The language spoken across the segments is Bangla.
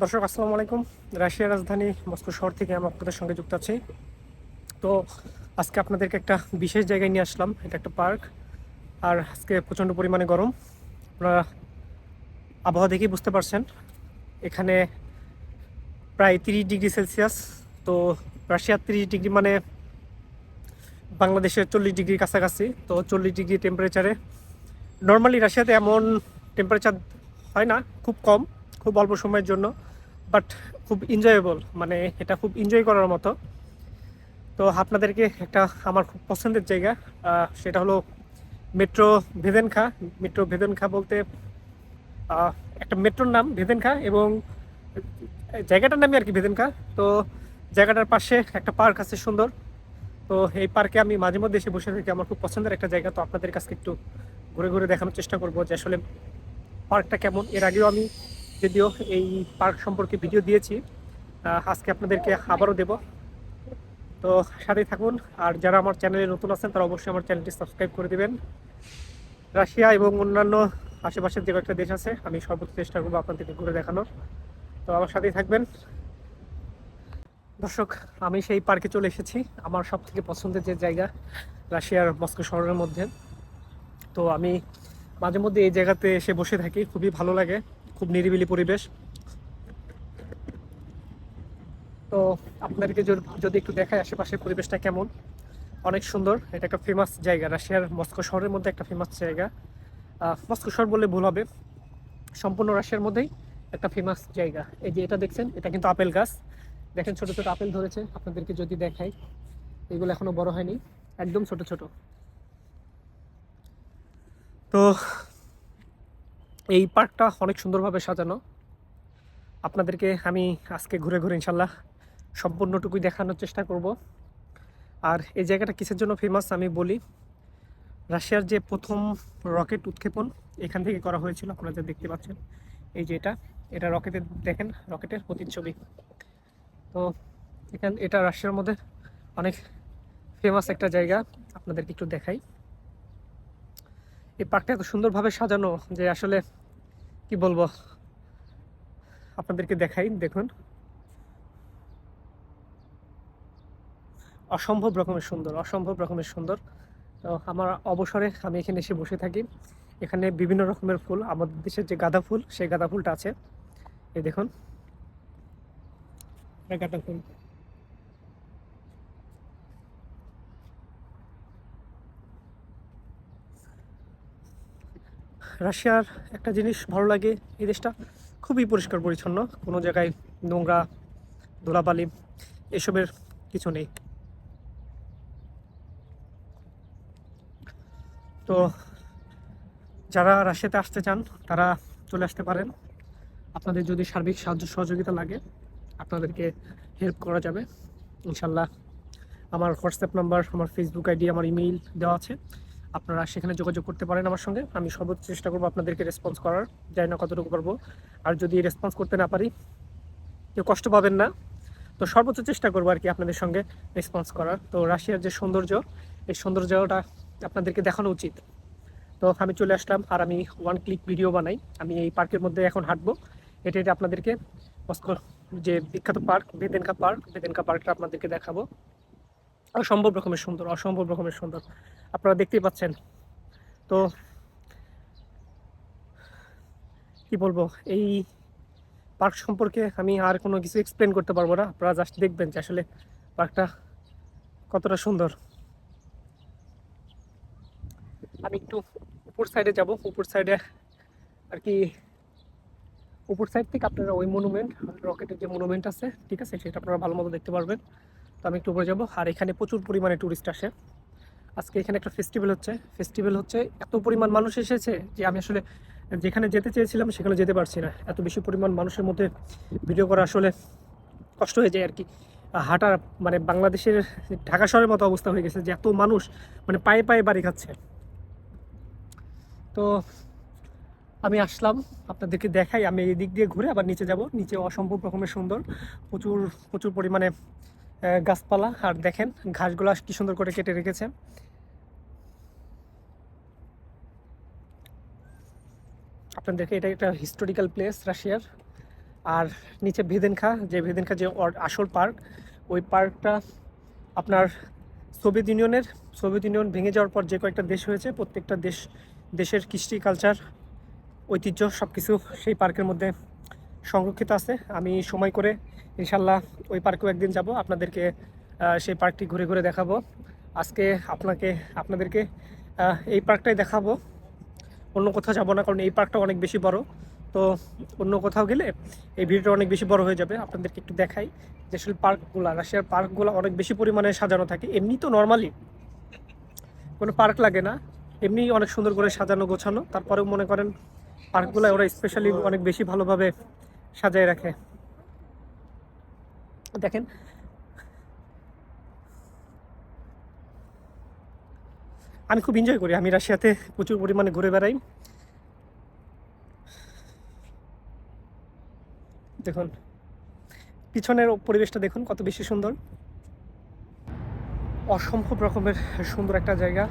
দর্শক, আসসালামু আলাইকুম। রাশিয়ার রাজধানী মস্কো শহর থেকে আমি আপনাদের সঙ্গে যুক্ত আছি। তো আজকে আপনাদেরকে একটা বিশেষ জায়গায় নিয়ে আসলাম। এটা একটা পার্ক। আর আজকে প্রচণ্ড পরিমাণে গরম। আপনারা আবহাওয়া দেখেই বুঝতে পারছেন। এখানে প্রায় তিরিশ ডিগ্রি সেলসিয়াস। তো রাশিয়ার তিরিশ ডিগ্রি মানে বাংলাদেশের চল্লিশ ডিগ্রির কাছাকাছি। তো চল্লিশ ডিগ্রি টেম্পারেচারে নর্মালি রাশিয়াতে এমন টেম্পারেচার হয় না, খুব কম। খুব অল্প সময়ের জন্য বাট খুব এনজয়েবল মানে এটা খুব এনজয় করার মতো। তো আপনাদেরকে একটা আমার খুব পছন্দের জায়গা সেটা হলো মেট্রো ভেদেনখা। মেট্রো ভেদেনখা বলতে একটা মেট্রোর নাম ভেদেনখা এবং জায়গাটার নামই আর কি ভেদেনখা। তো জায়গাটার পাশে একটা পার্ক আছে সুন্দর। তো এই পার্কে আমি মাঝে মধ্যে এসে বসে থাকি, আমার খুব পছন্দের একটা জায়গা। তো আপনাদের কাছে একটু ঘুরে ঘুরে দেখানোর চেষ্টা করব যে আসলে পার্কটা কেমন। এর আগেও আমি যদিও এই পার্ক সম্পর্কে ভিডিও দিয়েছি আজকে আপনাদেরকে আবারও দেব। তো সাথেই থাকুন, আর যারা আমার চ্যানেলে নতুন আছেন, তারা অবশ্যই আমার চ্যানেলটি সাবস্ক্রাইব করে দেবেন। রাশিয়া এবং অন্যান্য আশেপাশের যে কয়েকটা দেশ আছে, আমি সর্বোচ্চ চেষ্টা করব আপনাদেরকে ঘুরে দেখানোর। তো আমার সাথেই থাকবেন। দর্শক, আমি সেই পার্কে চলে এসেছি। আমার সব থেকে পছন্দের যে জায়গা রাশিয়ার মস্কো শহরের মধ্যে। তো আমি মাঝে মধ্যে এই জায়গাতে এসে বসে থাকি, খুবই ভালো লাগে। খুব নিরিবিলি পরিবেশ। তো আপনাদেরকে যদি- একটু দেখায় আশেপাশের পরিবেশটা কেমন? অনেক সুন্দর। এটা একটা ফেমাস জায়গা, রাশিয়ার মস্কো শহরের মধ্যে একটা ফেমাস জায়গা। মস্কো শহর বললে ভুল হবে। সম্পূর্ণ রাশিয়ার মধ্যেই একটা ফেমাস জায়গা। এই যে এটা দেখছেন, এটা কিন্তু আপেল গাছ। দেখেন ছোট ছোট আপেল ধরেছে। আপনাদেরকে যদি দেখাই, এগুলো এখনও বড় হয়নি। একদম ছোট ছোট। তো এই পার্কটা অনেক সুন্দরভাবে সাজানো। আপনাদেরকে আমি আজকে ঘুরে ঘুরে ইনশাল্লাহ সম্পূর্ণটুকুই দেখানোর চেষ্টা করব। আর এই জায়গাটা কিসের জন্য ফেমাস আমি বলি, রাশিয়ার যে প্রথম রকেট উৎক্ষেপণ এখান থেকে করা হয়েছিল, আপনারা যা দেখতে পাচ্ছেন, এই যে এটা এটা রকেটের দেখেন, রকেটের প্রতিচ্ছবি। তো এখান, এটা রাশিয়ার মধ্যে অনেক ফেমাস একটা জায়গা, আপনাদেরকে একটু দেখাই। এই পার্কটা এত সুন্দরভাবে সাজানো যে আসলে কি বলব? আপনাদেরকে দেখাই, দেখুন। অসম্ভব রকমের সুন্দর, অসম্ভব রকমের সুন্দর। আমার অবসরে আমি এখানে এসে বসে থাকি। এখানে বিভিন্ন রকমের ফুল, আমাদের দেশের যে গাঁদা ফুল, সেই গাঁদা ফুলটা আছে। এই দেখুন। গাঁদা ফুল। রাশিয়ার একটা জিনিস ভালো লাগে এই দেশটা। খুবই পরিষ্কার পরিচ্ছন্ন, কোনো জায়গায় নোংরা, ধুলাবালি, এসবের কিছু নেই। তো যারা রাশিয়াতে আসতে চান, তারা চলে আসতে পারেন। আপনাদের যদি সার্বিক সাহায্য সহযোগিতা লাগে, আপনাদেরকে হেল্প করা যাবে। ইনশাল্লাহ আমার হোয়াটসঅ্যাপ নাম্বার আমার ফেসবুক আইডি আমার ইমেইল দেওয়া আছে। আপনারা সেখানে যোগাযোগ করতে পারেন আমার সঙ্গে। আমি সর্বোচ্চ চেষ্টা করব আপনাদেরকে রেসপন্স করার। জানি না কতটুকু পারব। আর যদি রেসপন্স করতে না পারি, কেউ কষ্ট পাবেন না। তো সর্বোচ্চ চেষ্টা করব আর কি আপনাদের সঙ্গে রেসপন্স করার। তো রাশিয়ার যে সৌন্দর্য, এই সৌন্দর্যটা আপনাদেরকে দেখানো উচিত। তো আমি চলে আসলাম আর আমি ওয়ান ক্লিক ভিডিও বানাই। আমি এই পার্কের মধ্যে এখন হাঁটবো। এটা এটা আপনাদেরকে, যে বিখ্যাত পার্ক বেদেনকা পার্ক বেদেনকা পার্কটা আপনাদেরকে দেখাবো। অসম্ভব রকমের সুন্দর, অসম্ভব রকমের সুন্দর। আপনারা দেখতেই পাচ্ছেন। তো, কি বলব, এই পার্ক সম্পর্কে আমি আর কোনো কিছু এক্সপ্লেন করতে পারব না। আপনারা জাস্ট দেখবেন যে আসলে পার্কটা কতটা সুন্দর। আমি একটু উপর সাইডে যাব। উপর সাইডে আর কি, উপর সাইড থেকে আপনারা ওই মনুমেন্ট রকেটের যে মনুমেন্ট আছে, ঠিক আছে, সেটা আপনারা ভালো মতো দেখতে পারবেন। তো আমি একটু উপরে যাব। আর এখানে প্রচুর পরিমাণে টুরিস্ট আসে। আজকে এখানে একটা ফেস্টিভ্যাল হচ্ছে। ফেস্টিভ্যাল হচ্ছে এত পরিমাণ মানুষ এসেছে যে আমি আসলে যেখানে যেতে চেয়েছিলাম সেখানে যেতে পারছি না। এত বেশি পরিমাণ মানুষের মধ্যে ভিডিও করা আসলে কষ্ট হয়ে যায় আর কি। আহ, হাঁটা মানে বাংলাদেশের ঢাকা শহরের মতো অবস্থা হয়ে গেছে যে এত মানুষ মানে পায়ে পায়ে বাড়ি খাচ্ছে। তো আমি আসলাম। আপনাদেরকে দেখাই। আমি এই দিক দিয়ে ঘুরে আবার নিচে যাব। নিচে অসম্ভব রকমের সুন্দর। প্রচুর প্রচুর পরিমাণে গাছপালা, আর দেখেন ঘাসগুলো কি সুন্দর করে কেটে রেখেছে। আপনাদেরকে এটা একটা হিস্টোরিক্যাল প্লেস রাশিয়ার। আর নিচে ভেদেনখা, যে ভেদেনখা যে আসল পার্ক, ওই পার্কটা আপনার সোভিয়েত ইউনিয়নের সোভিয়েত ইউনিয়ন ভেঙে যাওয়ার পর যে কয়েকটা দেশ হয়েছে, প্রত্যেকটা দেশ দেশের কৃষ্টি কালচার ঐতিহ্য সব কিছু সেই পার্কের মধ্যে সংরক্ষিত আছে। আমি সময় করে ইনশাল্লাহ ওই পার্কেও একদিন যাব। আপনাদেরকে সেই পার্কটি ঘুরে ঘুরে দেখাবো। আজকে আপনাকে, আপনাদেরকে এই পার্কটাই দেখাবো। অন্য কোথাও যাব না, কারণ এই পার্কটা অনেক বেশি বড়। তো অন্য কোথাও গেলে এই ভিডিওটা অনেক বেশি বড় হয়ে যাবে। আপনাদেরকে একটু দেখাই যে আসলে পার্কগুলো, রাশিয়ার পার্কগুলো অনেক বেশি পরিমাণে সাজানো থাকে। এমনি তো নর্মালি কোনো পার্ক লাগে না। এমনি অনেক সুন্দর করে সাজানো, গোছানো। তারপরেও মনে করেন পার্কগুলো ওরা স্পেশালি অনেক বেশি ভালোভাবে সাজায় রাখে। দেখেন। আমি খুব এনজয় করি, আমি রাশিয়াতে প্রচুর পরিমাণে ঘুরে বেড়াই। দেখুন, পিছনের পরিবেশটা দেখুন, কত বেশি সুন্দর। অসম্ভব রকমের সুন্দর একটা জায়গা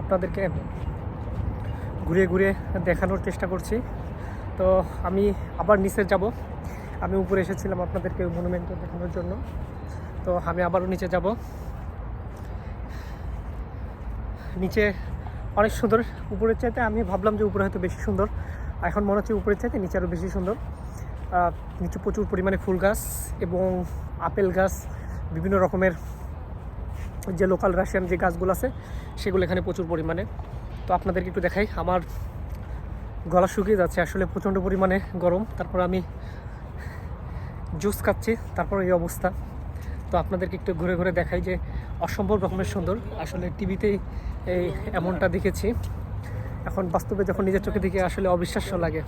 আপনাদেরকে ঘুরে ঘুরে দেখানোর চেষ্টা করছি। তো আমি আবার নিচে যাব। আমি উপরে এসেছিলাম আপনাদেরকে মনুমেন্টটা দেখানোর জন্য। তো আমি আবারও নিচে যাব। নিচে অনেক সুন্দর। উপরের চাইতে আমি ভাবলাম যে উপরে হয়তো বেশি সুন্দর। এখন মনে হচ্ছে উপরের চাইতে নিচে আরও বেশি সুন্দর। নিচে প্রচুর পরিমাণে ফুল গাছ এবং আপেল গাছ, বিভিন্ন রকমের যে লোকাল রাশিয়ান যে গাছগুলো আছে, সেগুলো এখানে প্রচুর পরিমাণে। তো আপনাদেরকে একটু দেখাই। আমার গলা শুকিয়ে যাচ্ছে। আসলে প্রচণ্ড পরিমাণে গরম। তারপর আমি জুস খাচ্ছি, তারপর এই অবস্থা। তো আপনাদেরকে একটু ঘুরে ঘুরে দেখাই যে অসম্ভব রকমের সুন্দর। আসলে টিভিতেই এই এমনটা দেখেছি। এখন বাস্তবে যখন নিজের চোখে দেখে আসলে অবিশ্বাস্য লাগে।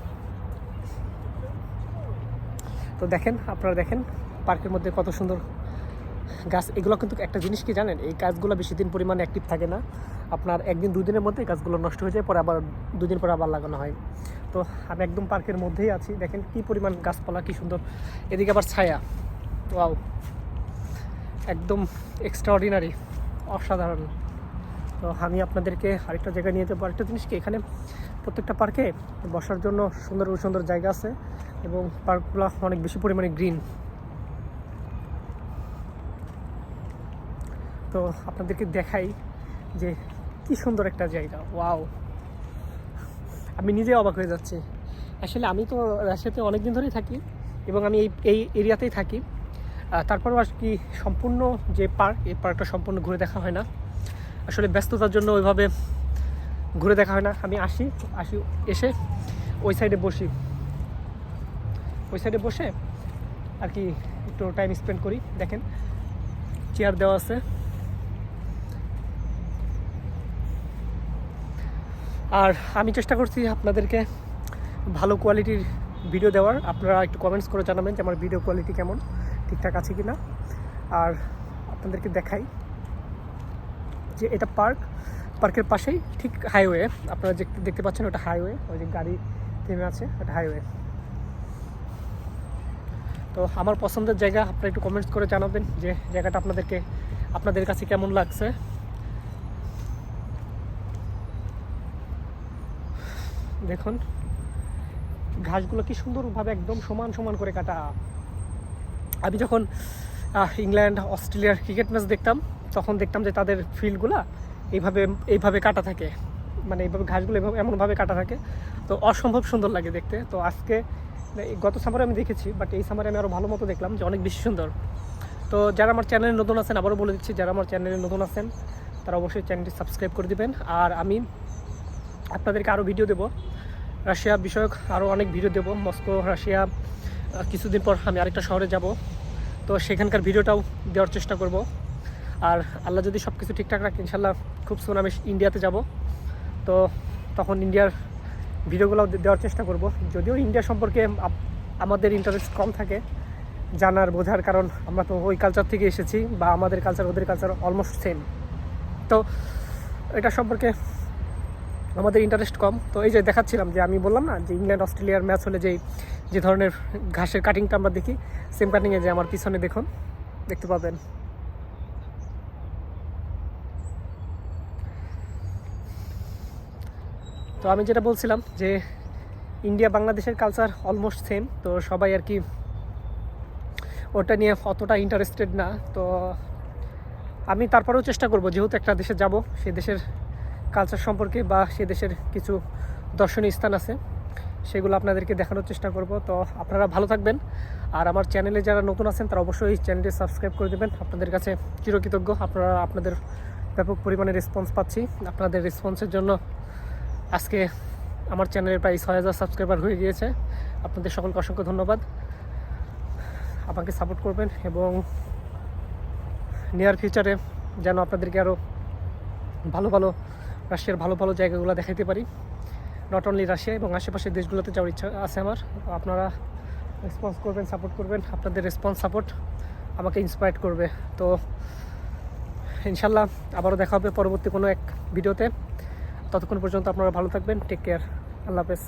তো দেখেন, আপনারা দেখেন পার্কের মধ্যে কত সুন্দর গাছ। এগুলো কিন্তু একটা জিনিস কি জানেন? এই গাছগুলো বেশি দিন পরিমাণে অ্যাক্টিভ থাকে না। আপনার একদিন দুদিনের মধ্যে গাছগুলো নষ্ট হয়ে যায়, পরে আবার দুদিন পরে আবার লাগানো হয়। তো আমি একদম পার্কের মধ্যেই আছি। দেখেন কি পরিমাণ গাছপালা, কি সুন্দর। এদিকে আবার ছায়া। ওয়াও। একদম এক্সট্রাঅর্ডিনারি অসাধারণ। তো আমি আপনাদেরকে আরেকটা জায়গায় নিয়ে যাব আরেকটা জিনিস কি, এখানে প্রত্যেকটা পার্কে বসার জন্য সুন্দর সুন্দর জায়গা আছে এবং পার্কগুলো অনেক বেশি পরিমাণে গ্রিন তো আপনাদেরকে দেখাই যে কি সুন্দর একটা জায়গা। ওয়াও। আমি নিজে অবাক হয়ে যাচ্ছি। আসলে আমি তো রাশিয়াতে অনেক দিন ধরেই থাকি এবং আমি এই এই এরিয়াতেই থাকি। তারপরেও আর কি সম্পূর্ণ যে পার্ক, এই পার্কটা সম্পূর্ণ ঘুরে দেখা হয় না। আসলে ব্যস্ততার জন্য ওইভাবে ঘুরে দেখা হয় না। আমি আসি আসি এসে ওই সাইডে বসি। ওই সাইডে বসে আর কি একটু টাইম স্পেন্ড করি। দেখেন চেয়ার দেওয়া আছে। আর আমি চেষ্টা করছি আপনাদেরকে ভালো কোয়ালিটির ভিডিও দেওয়ার। আপনারা একটু কমেন্টস করে জানাবেন যে আমার ভিডিও কোয়ালিটি কেমন, ঠিকঠাক আছে কি না আর আপনাদেরকে দেখাই যে এটা পার্ক পার্কের পাশেই ঠিক হাইওয়ে আপনারা যে দেখতে পাচ্ছেন ওটা হাইওয়ে ওই যে গাড়ি থেমে আছে, ওটা হাইওয়ে তো আমার পছন্দের জায়গা, আপনারা একটু কমেন্টস করে জানাবেন যে জায়গাটা আপনাদেরকে, আপনাদের কাছে কেমন লাগছে। দেখুন, ঘাসগুলো কি সুন্দরভাবে একদম সমান সমান করে কাটা। আমি যখন ইংল্যান্ড, অস্ট্রেলিয়ার ক্রিকেট ম্যাচ দেখতাম, তখন দেখতাম যে তাদের ফিল্ডগুলো এইভাবে এইভাবে কাটা থাকে। মানে এইভাবে ঘাসগুলো এভাবে, এমনভাবে কাটা থাকে। তো অসম্ভব সুন্দর লাগে দেখতে। তো আজকে এই গত সামারে আমি দেখেছি বাট এই সামারে আমি আরও ভালো মতো দেখলাম যে অনেক বেশি সুন্দর। তো যারা আমার চ্যানেলে নতুন আছেন, আবারও বলে দিচ্ছি, যারা আমার চ্যানেলে নতুন আছেন, তারা অবশ্যই চ্যানেলটি সাবস্ক্রাইব করে দিবেন। আর আমি আপনাদেরকে আরও ভিডিও দেবো। রাশিয়া বিষয়ক আরও অনেক ভিডিও দেবো। মস্কো, রাশিয়া কিছুদিন পর আমি আরেকটা শহরে যাব। তো সেখানকার ভিডিওটাও দেওয়ার চেষ্টা করব। আর আল্লাহ যদি সব কিছু ঠিকঠাক রাখে ইনশাল্লাহ খুব সুন আমি ইন্ডিয়াতে যাব। তো তখন ইন্ডিয়ার ভিডিওগুলো দেওয়ার চেষ্টা করব। যদিও ইন্ডিয়া সম্পর্কে আমাদের ইন্টারেস্ট কম থাকে, জানার, বোঝার কারণ আমরা তো ওই কালচার থেকে এসেছি বা আমাদের কালচার ওদের কালচার অলমোস্ট সেম তো এটা সম্পর্কে আমাদের ইন্টারেস্ট কম। তো এই যে দেখাচ্ছিলাম যে আমি বললাম না যে ইংল্যান্ড অস্ট্রেলিয়ার ম্যাচ হলে যেই যে ধরনের ঘাসের কাটিংটা আমরা দেখি সেম কাটিংয়ে যে আমার পিছনে দেখুন, দেখতে পাবেন। তো আমি যেটা বলছিলাম যে ইন্ডিয়া বাংলাদেশের কালচার অলমোস্ট সেম তো সবাই আর কি ওটা নিয়ে অতটা ইন্টারেস্টেড না। তো আমি তারপরেও চেষ্টা করব, যেহেতু একটা দেশে যাব, সেই দেশের কালচার সম্পর্কে বা সে দেশের কিছু দর্শনীয় স্থান আছে, সেগুলো আপনাদেরকে দেখানোর চেষ্টা করব। তো আপনারা ভালো থাকবেন। আর আমার চ্যানেলে যারা নতুন আছেন, তারা অবশ্যই এই চ্যানেলটি সাবস্ক্রাইব করে দেবেন। আপনাদের কাছে চিরকৃতজ্ঞ। আপনারা, আপনাদের ব্যাপক পরিমাণে রেসপন্স পাচ্ছি। আপনাদের রেসপন্সের জন্য আজকে আমার চ্যানেলের প্রায় ছয় হাজার সাবস্ক্রাইবার হয়ে গিয়েছে। আপনাদের সকলকে অসংখ্য ধন্যবাদ। আমাকে সাপোর্ট করবেন এবং নিয়ার ফিউচারে যেন আপনাদেরকে আরও ভালো ভালো রাশিয়ার ভালো ভালো জায়গাগুলো দেখাইতে পারি। নট অনলি রাশিয়া এবং আশেপাশের দেশগুলোতে যাওয়ার ইচ্ছা আছে আমার। আপনারা রেসপন্স করবেন সাপোর্ট করবেন। আপনাদের রেসপন্স সাপোর্ট আমাকে ইন্সপায়ার করবে। তো ইনশাল্লাহ আবারও দেখা হবে পরবর্তী কোনো এক ভিডিওতে ততক্ষণ পর্যন্ত আপনারা ভালো থাকবেন। টেক কেয়ার আল্লাহ হাফেজ।